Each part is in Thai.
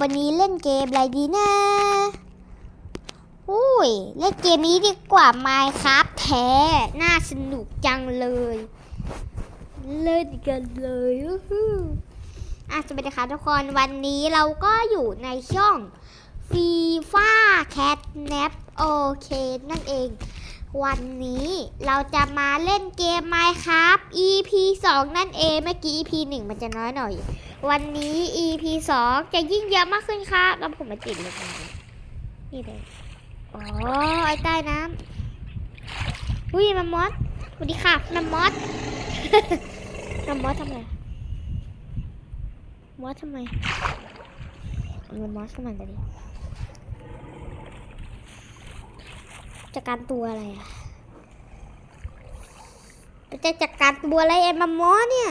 วันนี้เล่นเกมอะไรดีนะอุ้ย เล่นเกมนี้ดีกว่า Minecraft แท้น่าสนุกจังเลย เล่นกันเลยอื้อหืออะสวัสดีค่ะทุกคนวันนี้เราก็อยู่ในช่องฟีฟ่าแคทแนปโอเคนั่นเอง วันนี้เราจะมาเล่นเกม Minecraft EP 2 นั่นเองเมื่อกี้ EP 1 มันจะน้อยหน่อย วันนี้ EP 2 จะยิ่งเยอะมากขึ้นครับ แล้วผมมาติดเลยนี่เลยอ๋อไอ้ใต้น้ำอุ้ยมันมอสสวัสดีค่ะมันมอสมันมอสทำไมมอสทำไมเอามันมอสเข้ามาเลยดิ จัดการตัวอะไรอะจะจัดการตัวอะไรไอ้มันมอเนี่ย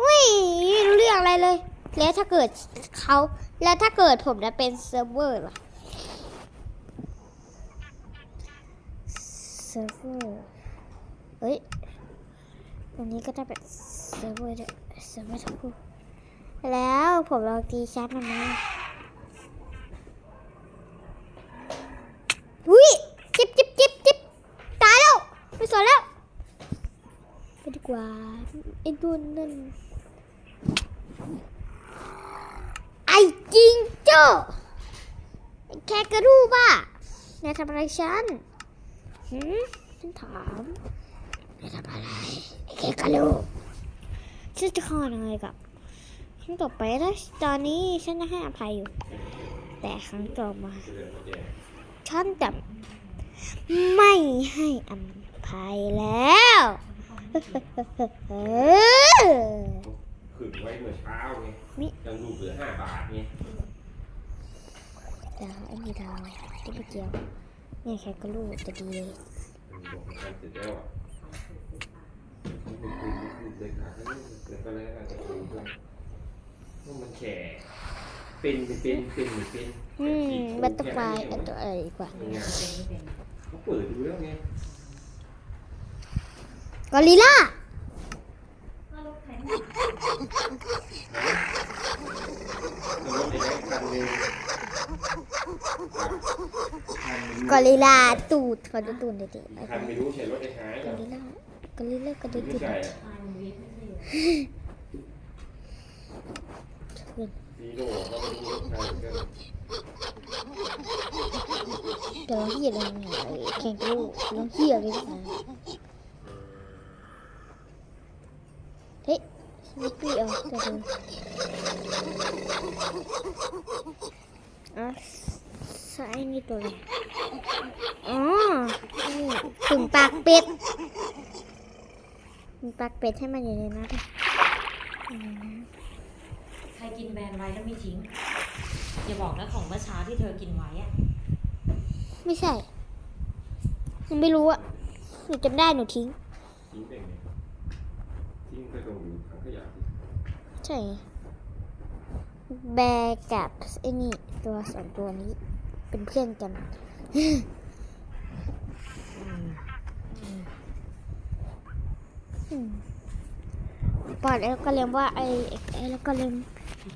อุ้ยไม่รู้เรื่องอะไรเลย แล้วถ้าเกิดเขาแล้วถ้าเกิดผมจะเป็นเซิร์ฟเวอร์ล่ะเซิร์ฟเวอร์เฮ้ยตรงนี้ก็จะเป็นเซิร์ฟเวอร์ด้วยเซิร์ฟเวอร์ทั้งคู่แล้วผมลองตีแชทมันมาอุ้ยจิบจิบจิบจิบตายแล้ว ไม่สนแล้ว ไปดี กว่าไอ้ดุนนั่นไอ้จริงเจ้าไอ้แค่กระรูป่ะนายทำอะไรฉันหืมฉันถามไม่ทำอะไรไอ้แค่กะโหลกฉันจะขอยังไงกับครั้งต่อไปถ้าตอนนี้ฉันจะให้อภัยอยู่ แต่ครั้งต่อมา ฉันจะไม่ให้อภัยแล้ว ขึ้นไว้เมื่อเช้าไงมิยังดูเหลือห้าบาทไงดาวไอ้นี่ดาวที่ไม่เกี่ยวเนี่ยแค่กระลูกจะดีเลยมันบอกมันทำเสร็จแล้วอะมันเป็นคุยคุยเลยค่ะเกิดอะไรอาจจะคุยด้วยว่ามันแฉเป็นเป็นเป็นเป็นหรือเป็นอืมบัตเตอร์ไฟไอ้ตัวอะไรดีกว่าไงเขาเปิดดูแล้วไง กอริลล่าแล้วรถไอ้แม็กคันหนึงคันหนึ่งกอริลลาตูดขอดูตูดหน่อยดิไอ้คันไม่รู้ใช่รถไอ้หายกเหรออริลลากอริลลากระดูไม่ตูดใช่อะขึ้นซีโร่เขาไม่รู้รถใครเหมือนกันเดี๋ยวเราเหี้ยอะไรเนี่ยไอ้แข่งกระลูกเราเหี้ยอะไรนะ เฮ้ยสนิปปี้เอาแต่ดูอะใส่นี่ตัวอะไรอ๋อนี่ตุ่มปากเป็ดตุ่มปากเป็ดให้มันอยู่ในนั้นดิอยู่ในนั้นใครกินแบรนด์ไว้แล้วไม่ทิ้ง อย่าบอกนะของเมื่อเช้าที่เธอกินไว้อะไม่ใช่ยังไม่รู้อะหนูจำได้หนูทิ้งทิ้งไปไง ทิ้งไปตรงอยู่ถังขยะใช่ไงแบร์กับไอ้นี่ตัวสองตัวนี้ เป็นเพื่อนกันอืมปอดแล้วก็เรียกว่าไอ้ไอ้แล้วก็เรียก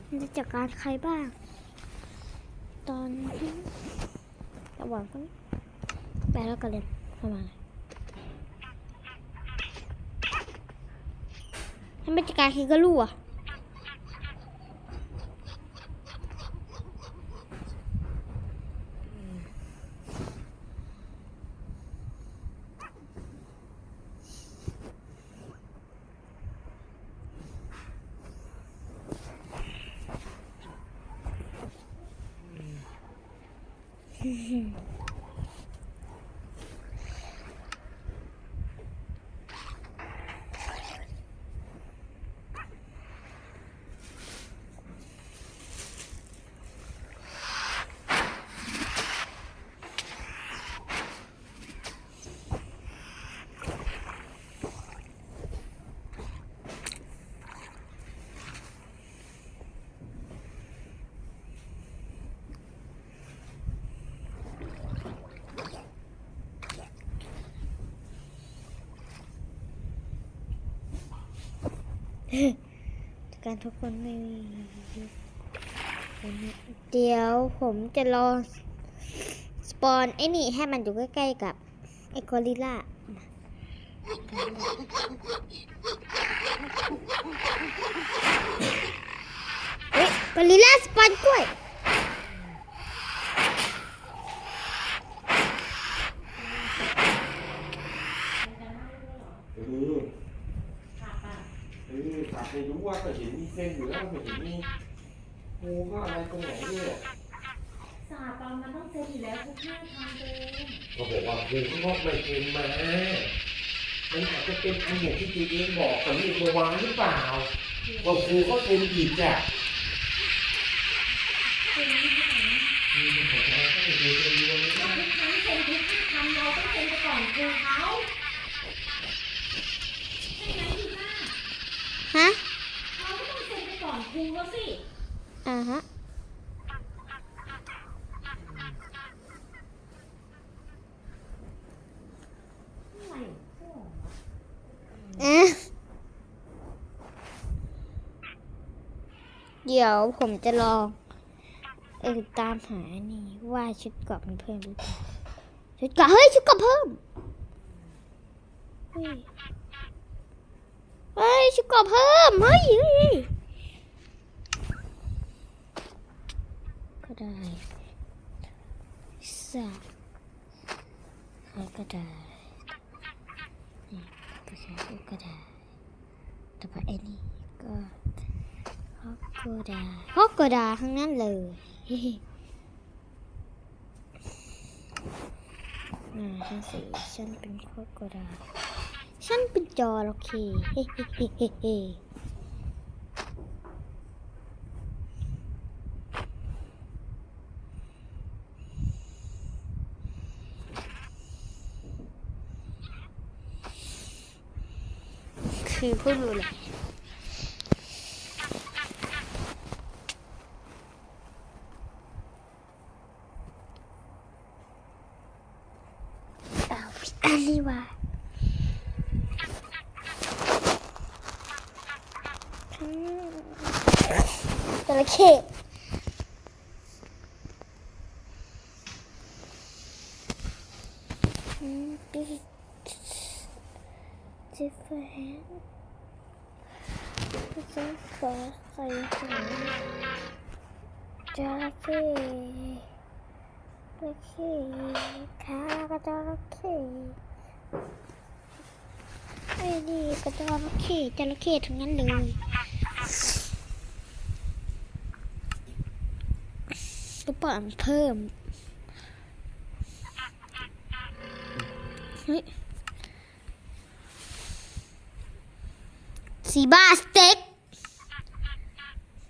มันจะจัดการใครบ้าง ตอนระหว่างก็ไปแล้วก็เรียนเข้ามา ให้มันจัดการคิก็รู้อะ การทุกคนไม่มีเดี๋ยวผมจะรอสปอนไอ้นี่ให้มันอยู่ใกล้ๆกับไอ้กอริลล่าเฮ้ยกอริลล่าสปอนกล้วย เออ ค่ะป่ะ เออ ตัดไม่รู้ว่าแต่เห็นมีเส้นอยู่แล้วไม่เห็นมีงูก็อะไรตรงไหนเนี่ยสาปอนมันต้องเซ็นอยู่แล้วทุกห้าทำเองเขาบอกว่างูข้างอกไม่เป็นมามันอาจจะเป็นอันอย่างที่จีเองบอกกับนี่เมื่อวานหรือเปล่าว่าครูเขาเป็นผิดอะเซ็นที่ไหนมีคนบอกว่าเขาเครูเป็นรวมเลยทุกครั้งเซ็นทุกห้าทำเราต้องเซ็นไปก่อนครูเขาใช่ไหมพี่ป้า ฮะ เราก็ต้องเซ็นไปก่อนครูเขาสิ อ่าฮะ เดี๋ยวผมจะลองเออตามหานี่ว่าชุดเกาะมันเพิ่มหรือเปล่าชุดเกาะเฮ้ยชุดเกาะเพิ่มเฮ้ยชุดเกาะเพิ่มเฮ้ย เฮ้ยก็ได้สักก็ได้นี่ภาษาก็ได้แต่ว่าไอ้นี่ก็ฮอกโกดาฮอกโกดาทั้งนั้นเลยอ่าฉันสีฉันเป็นฮอกโกดาฉันเป็นจอระเข้เฮ้เฮ้เฮ้เฮ้ เฮ้คือผู้ดูแลเอาอันนี้ว่าอืมจระเข้อืม different จะขอใส่หัวจระเข้จระเข้ขากระจระเข้ไอ้นี่กระจระเข้จระเข้ทั้งนั้นเลยก็ปอนเพิ่มเฮ้ยสีบ้าสเต็ก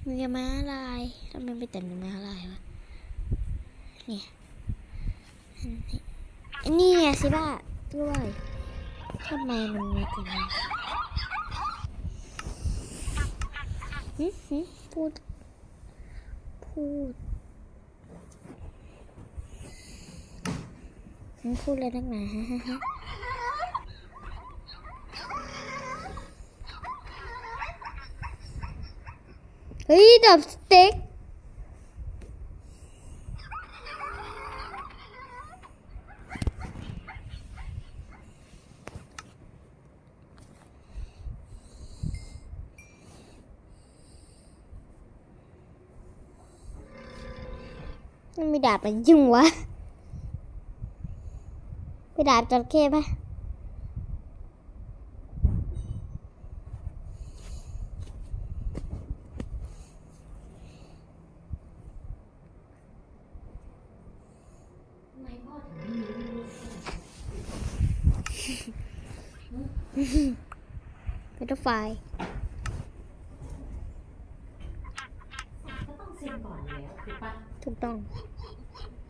มีม้าลายทำไมไปแต่งม้าลายวะเนี่ยนี่ไงสีบ้าด้วยทำไมมันมีแต่ม้าหึหึพูด พูดพูดอะไรนักหนาฮะ ฮะฮะเฮ้ยดับสเต็กมันมีดาบอะไรยุ่งวะไปดาบจระเข้ปะ ทำไมพ่อถึงไม่รู้เรื่อง เป็นรถไฟก็ต้องเซ็นก่อนอยู่แล้วถูกปะถูกต้อง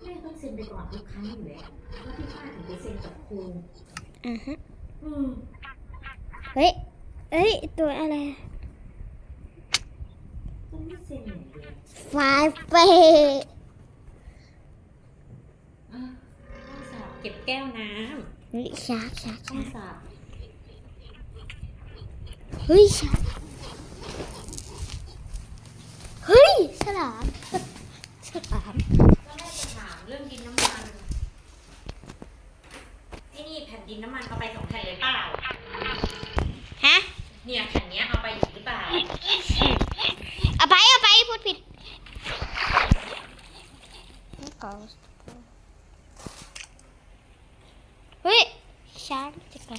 แม่ต้องเซ็นไปก่อนทุกครั้งอยู่แล้วแล้วพี่ป้าถึงไปเซ็นกับครูอ่าฮะอืมเฮ้ยเฮ้ย ตัวอะไรต้องไม่เซ็นอย่างเดียวไฟเฟอะห้องสอบเก็บแก้วน้เฮ้ยชาร์กชาร์กำห้อชางร์กสอบ เฮ้ยชาร์กเฮ้ย ฉลามครับก็ได้จะถามเรื่องดินน้ำมันไอ้นี่แผ่นดินน้ำมันเอาไปสองแผ่นเลยเปล่า ฮะ เนี่ยแผ่นเนี้ยเอาไปอยู่หรือเปล่า เอาไปเอาไปพูดผิดเฮ้ยช้างจะแกะ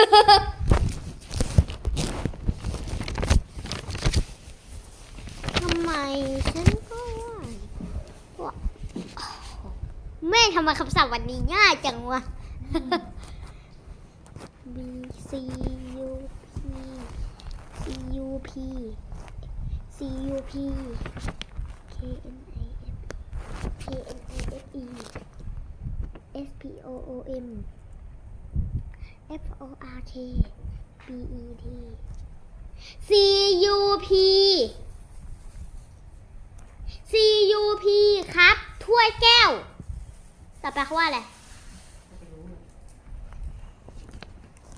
ทำไมฉันก็ว่าว่าแม่ทำไมคำศัพท์วันนี้ง่ายจังวะ B C U P C U P C U P K N I F K N I F E S P O O M F O R K B E T C U P C U P ครับ ถ้วยแก้ว ต่อไปเขาว่าอะไร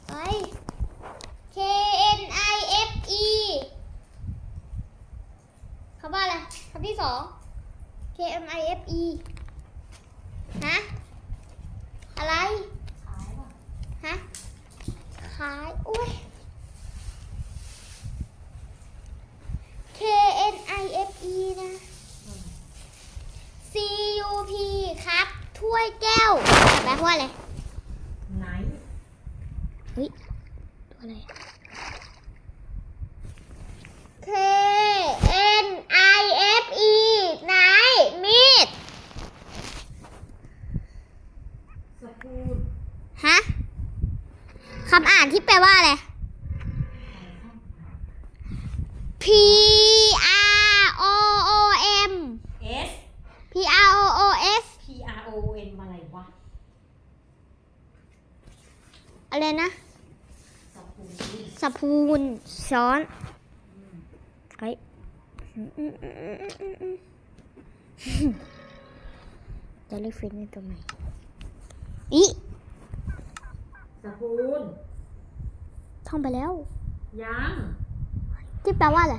เฮ้ย K N I F E คำว่าอะไรคำที่สอง K M I F E ฮะ อะไร ขายป่ะ ฮะ ขาย อุ้ย K N I F E นะ C U P ครับ ถ้วยแก้วแปลว่าอะไร ไหน ตัวอะไร K N I F E ไหน มีด สปูน ฮะ คำอ่านที่แปลว่าอะไร P R O O M เอส P R O O S P R O N อะไรวะ อะไรนะสปูนสปูนช้อนเฮ้ยจะเรียกฟินในตัวไหนอีสปูนท่องไปแล้ว ยังที่แปลว่าอะไร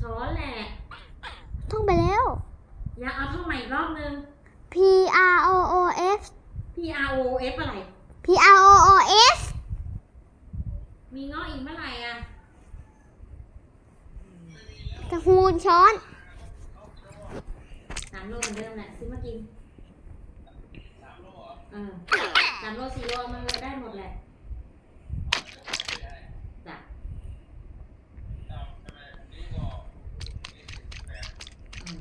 ช้อนแหละท่องไปแล้ว ยังเอาท่องใหม่อีกรอบนึง P R O O S P R O F อะไร P R O O S มีง้ออีกเมื่อไหร่อะกระหูนช้อนสามโลเหมือนเดิมแหละซื้อมากินเออสามโลสี่โลเอามันได้หมดแหละจ้ะอืม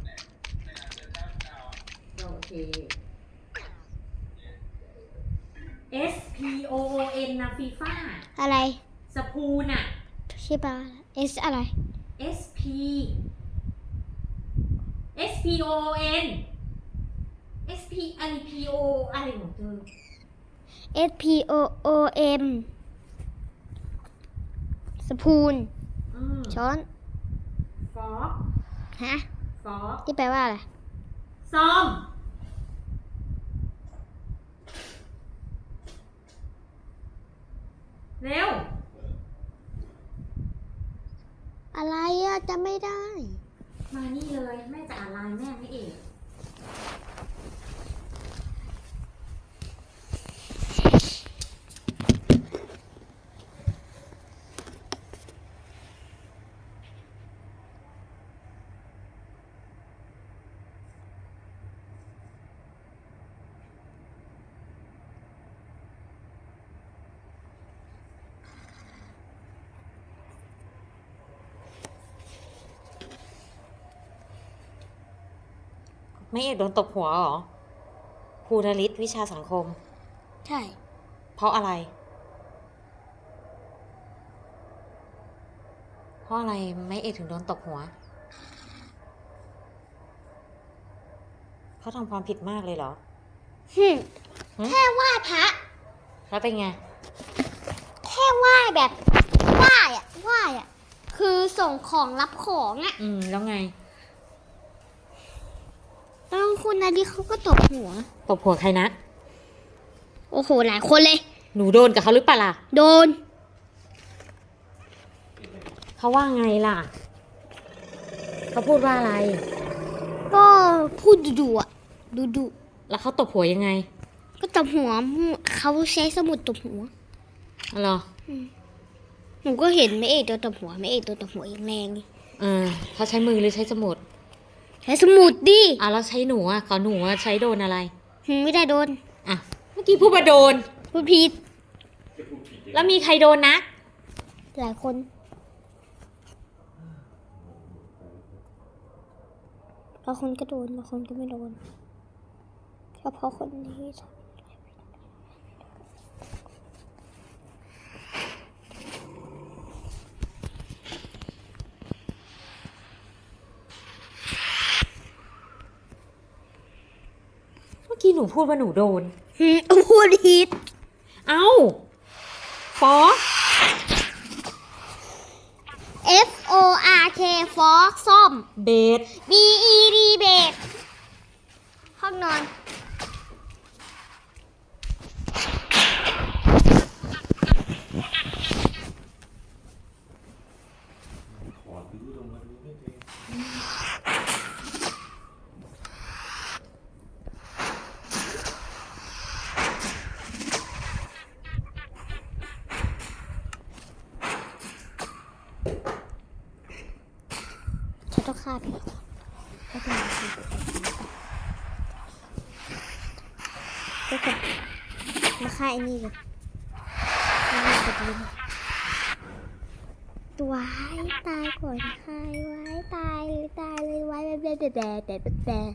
โอเค S P O O N นะฟีฟ่าอะไรสปูนอะ ชื่อแปลว่าอะไร S อะไร S P S P O N S P อะไร P O อะไรของเธอ S P O O M สปูนอืมช้อน ฟอกฮะ ฟอกที่แปลว่าอะไรซ่อม เร็ว อะไรอะจะไม่ได้ มานี่เลยแม่จะอ่านไลน์แม่ไม่เอก ไม่เอกโดนตบหัวเหรอครูนลิศวิชาสังคม ใช่ เพราะอะไร เพราะอะไรไม่เอกถึงโดนตบหัว เขาทำความผิดมากเลยเหรอ หึหึแค่ไหว้พระ แล้วเป็นไง แค่ไหว้แบบไหว้อะไหว้อะคือส่งของรับของอะ อืม แล้วไง แล้วคุณนาดีเขาก็ตบหัว ตบหัวใครนะ โอ้โห หลายคนเลย หนูโดนกับเขาหรือเปล่าล่ะ โดน เขาว่าไงล่ะ เขาพูดว่าอะไร ก็พูดดุๆอะดุดุแล้วเขาตบหัวยังไงๆก็ตบหัวเขาใช้สมุดตบหัวอ๋อเหรอหนูก็เห็นไม่เอกโดนตบหัวไม่เอกโดนตบหัวอย่างแรงเลย เออเขาใช้มือหรือใช้สมุด ใช้สมุดดิอะแล้วใช้หนูอะขอหนูอะใช้โดนอะไร หนูไม่ได้โดน อะ เมื่อกี้พูดว่าโดน พูดผิดจะพูดผิดยังไงแล้วมีใครโดนนะ หลายคน บางคนก็โดน บางคนก็ไม่โดนเฉพาะคนนี้ เมื่อกี้หนูพูดว่าหนูโดนหืมพูดผิดเอ้าฟอ F O R K ฟอกส้ม เบส B E D เบดห้องนอน ขอซื้อลงมาดูไม่เป็น ฉันต้องฆ่าพี่ก็ต้องมาฆ่าก็จะมาฆ่าไอ้ นี่เลยไอ้นี่จะดีนะตัวไายตายก่อนใครไว้ตายเลยตายเลยไว้แบบแบบแบบแบบแบบแบบ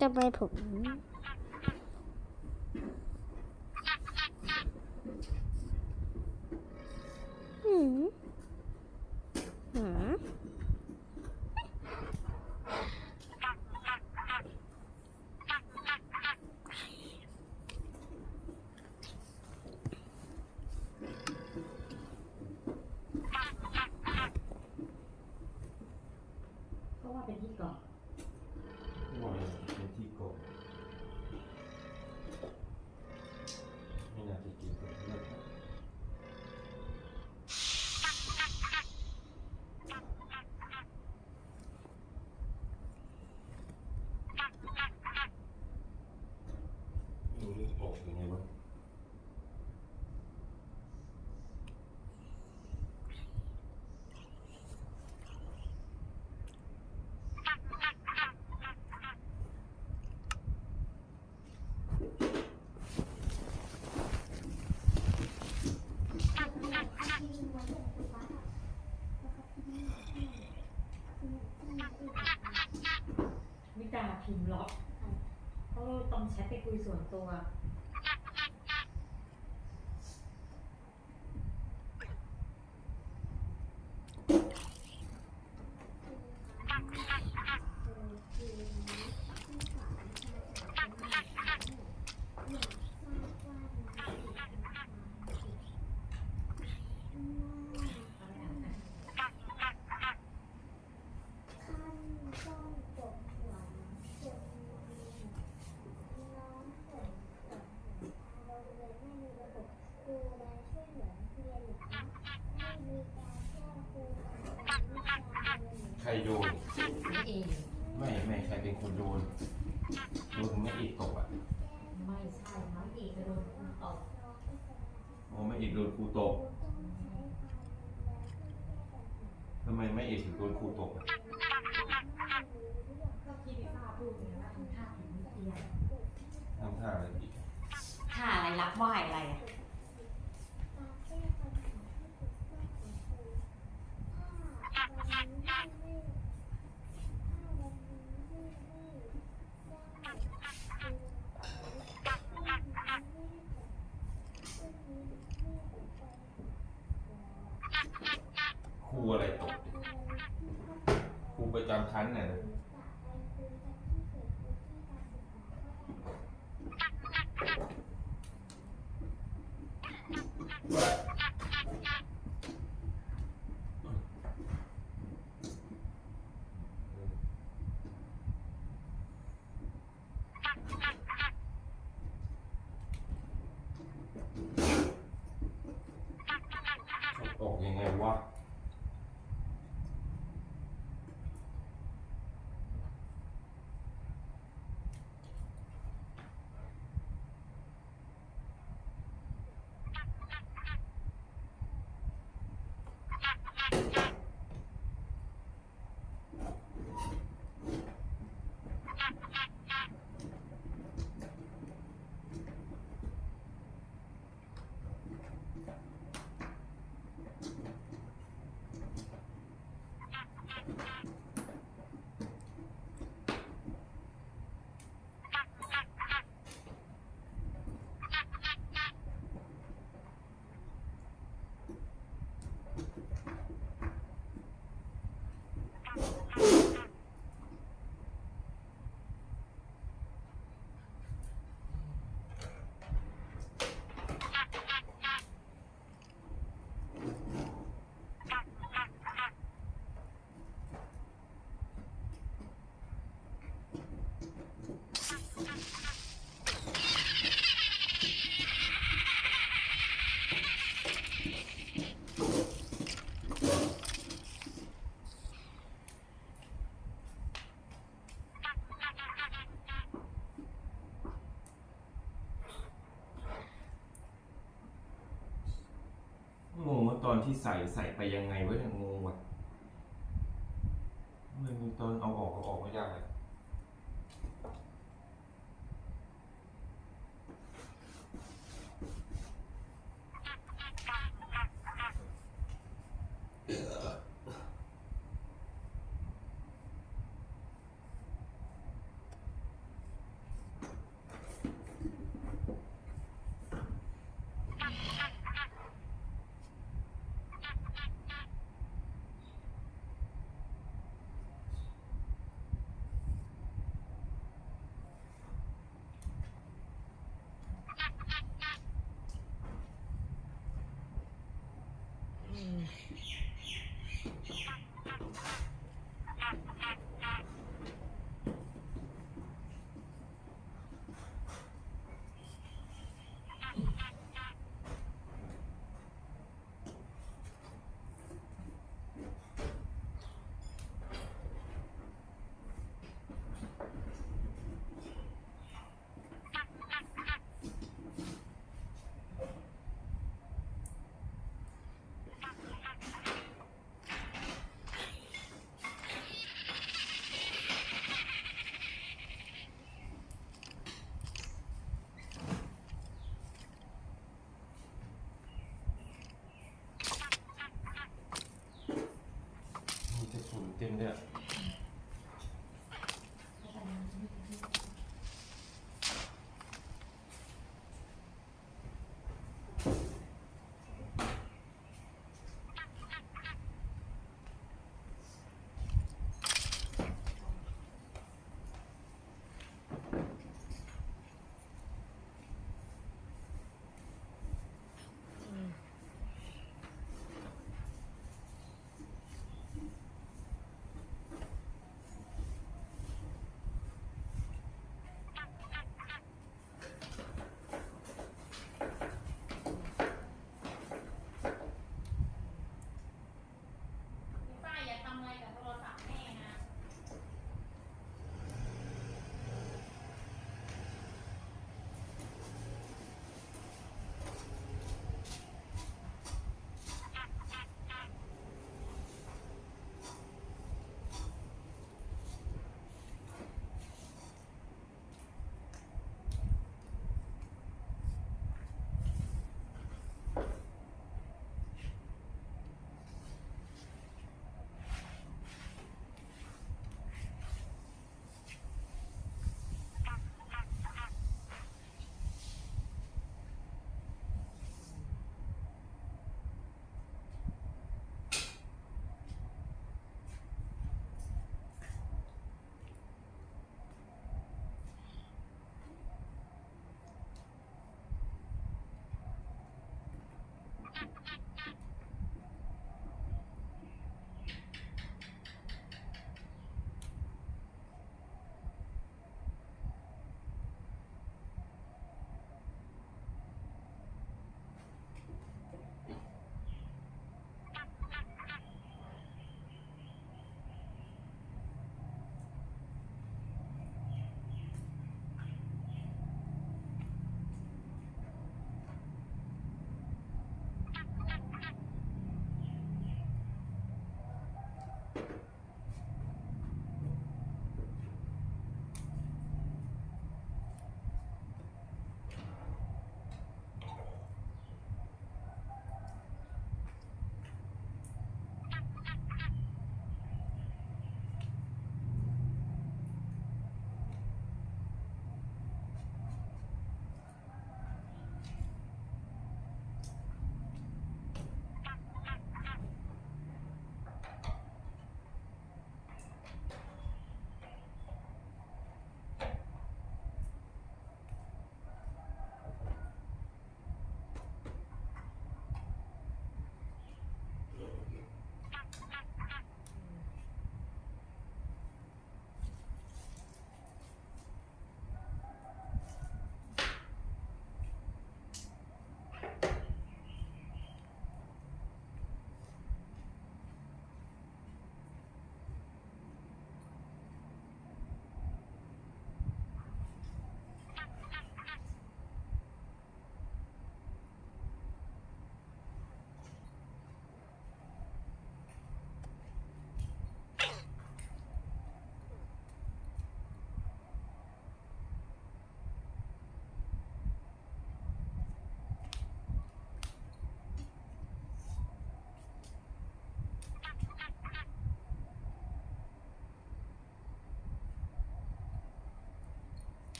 ทำไมผมหืมหืม เพราะว่าเป็นที่ก่อน หน่อยเป็นที่โกงไม่น่าจะกินเลยเลิกนะ ดูเรื่องออกยังไงวะ มิตาพิมพ์ล็อกเขาต้องแชทไปคุยส่วนตัว ใครโดนไม่เองไม่ไม่ใครเป็นคนโดนโดนไม่อีกตกอะไม่ใช่น้องเอกจะโดนคุณตบโอ้ไม่อีกโดนครูตกทำไมไม่อีกถึงโดนครูตกอะก็พี่พิฟ้าพูดเลยว่าทำท่าผิดนิดเดียวทำท่าอะไรอีกท่าอะไรรับไหวอะไรอะ ครูอะไรตกค รูประ ตอนที่ใส่ใส่ไปยังไงวะเนี่ยงงว่ะมันมีตอนเอาออกเอาออกไม่ได้ Yeah.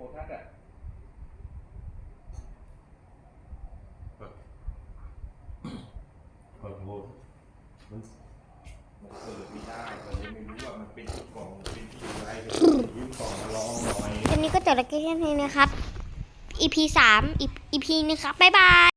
กล่องโคทัศน์อะขอโทษมันมันเปิดไม่ได้ตอนนี้ไม่รู้ว่ามันเป็นที่กล่องเป็นที่อะไรยวยืมกล่องมาลองหน่อย วันนี้ก็จบแล้วแค่นี้นะครับ EP สาม EP นึงครับ บ๊ายบาย